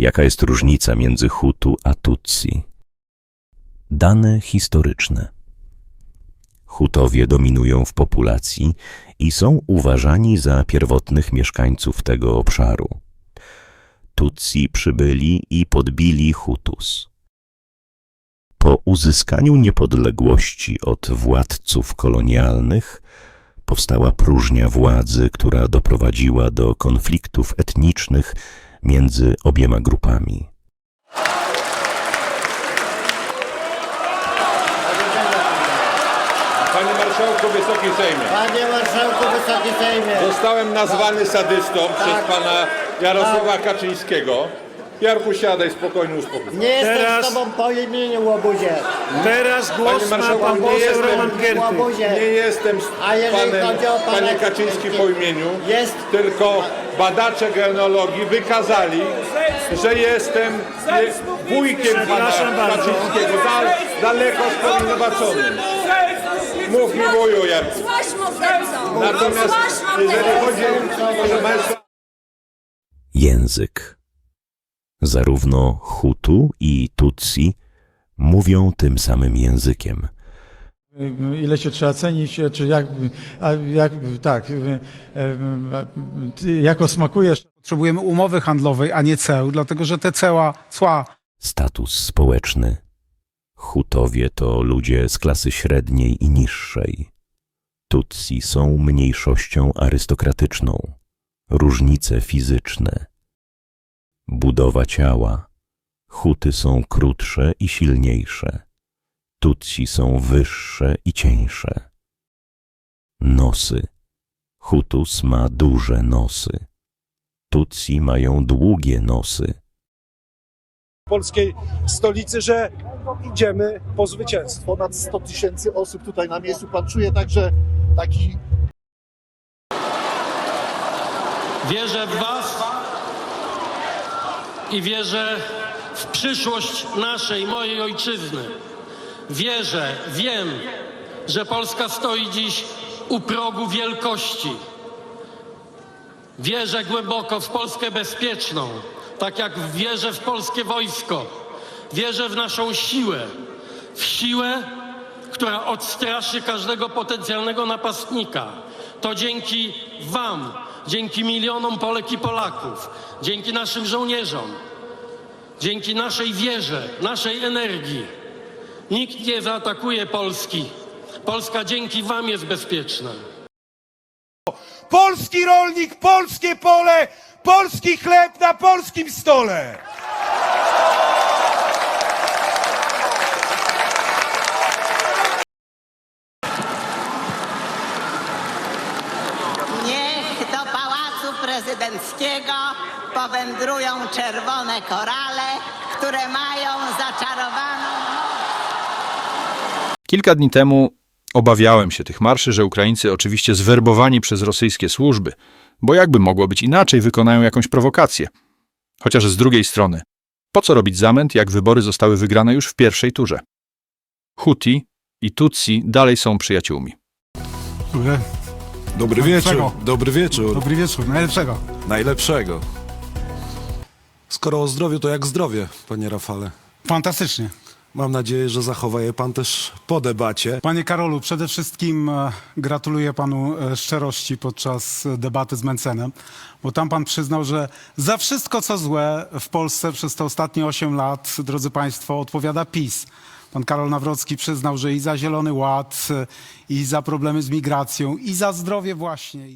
Jaka jest różnica między Hutu a Tutsi? Dane historyczne. Hutowie dominują w populacji i są uważani za pierwotnych mieszkańców tego obszaru. Tutsi przybyli i podbili Hutus. Po uzyskaniu niepodległości od władców kolonialnych powstała próżnia władzy, która doprowadziła do konfliktów etnicznych między obiema grupami. Panie Marszałku, Wysoki Sejmie. Panie Marszałku, Wysoki Sejmie. Zostałem nazwany sadystą przez pana Jarosława Kaczyńskiego. Jarku, siadaj spokojnie, uspokój. się. Nie jestem Teraz- z tobą po imieniu, łobuzie. Teraz głos ma marszałku, pan nie poseł jestem- Roman Giertych. Łobuzie. Nie jestem z A jeżeli panem, chodzi o pana panie Kaczyński po imieniu, jest- tylko badacze genealogii wykazali, że jestem nie- wujkiem pana Przepraszam bardzo. Kaczyńskiego, dal, daleko spowinowaczonym. Mów mi wuju, Jarku. Złaś mordercą! Natomiast Złaś jeżeli chodzi, mordercą! proszę państwa, Język. Zarówno Hutu i Tutsi mówią tym samym językiem. ile się trzeba cenić, czy jak, a jak tak, jako smakujesz. Potrzebujemy umowy handlowej, a nie ceł, dlatego że te ceła, cła Status społeczny. Hutowie to ludzie z klasy średniej i niższej. Tutsi są mniejszością arystokratyczną. Różnice fizyczne. Budowa ciała. Huty są krótsze i silniejsze. Tutsi są wyższe i cieńsze. Nosy. Hutus ma duże nosy. Tutsi mają długie nosy. polskiej stolicy, że idziemy po zwycięstwo. ponad 100 tysięcy osób tutaj na miejscu. Pan czuje także taki Wierzę w Was i wierzę w przyszłość naszej, mojej ojczyzny. Wierzę, wiem, że Polska stoi dziś u progu wielkości. Wierzę głęboko w Polskę bezpieczną, tak jak wierzę w polskie wojsko. Wierzę w naszą siłę, w siłę, która odstraszy każdego potencjalnego napastnika. To dzięki Wam, dzięki milionom Polek i Polaków, dzięki naszym żołnierzom, dzięki naszej wierze, naszej energii. Nikt nie zaatakuje Polski. Polska dzięki Wam jest bezpieczna. Polski rolnik, polskie pole, polski chleb na polskim stole. Prezydenckiego powędrują czerwone korale, które mają zaczarowaną Kilka dni temu obawiałem się tych marszy, że Ukraińcy, oczywiście zwerbowani przez rosyjskie służby, bo jakby mogło być inaczej, wykonają jakąś prowokację. Chociaż z drugiej strony, po co robić zamęt, jak wybory zostały wygrane już w pierwszej turze? Huti i Tutsi dalej są przyjaciółmi. Dobry, Dobry wieczór, Dobry wieczór. dobry wieczór, najlepszego. Najlepszego. Skoro o zdrowiu, to jak zdrowie, panie Rafale? Fantastycznie. Mam nadzieję, że zachowa je pan też po debacie. Panie Karolu, przede wszystkim e, gratuluję panu e, szczerości podczas e, debaty z Mencenem, bo tam pan przyznał, że za wszystko co złe w Polsce przez te ostatnie 8 lat, drodzy państwo, odpowiada PiS. Pan Karol Nawrocki przyznał, że i za Zielony Ład, i za problemy z migracją, i za zdrowie właśnie.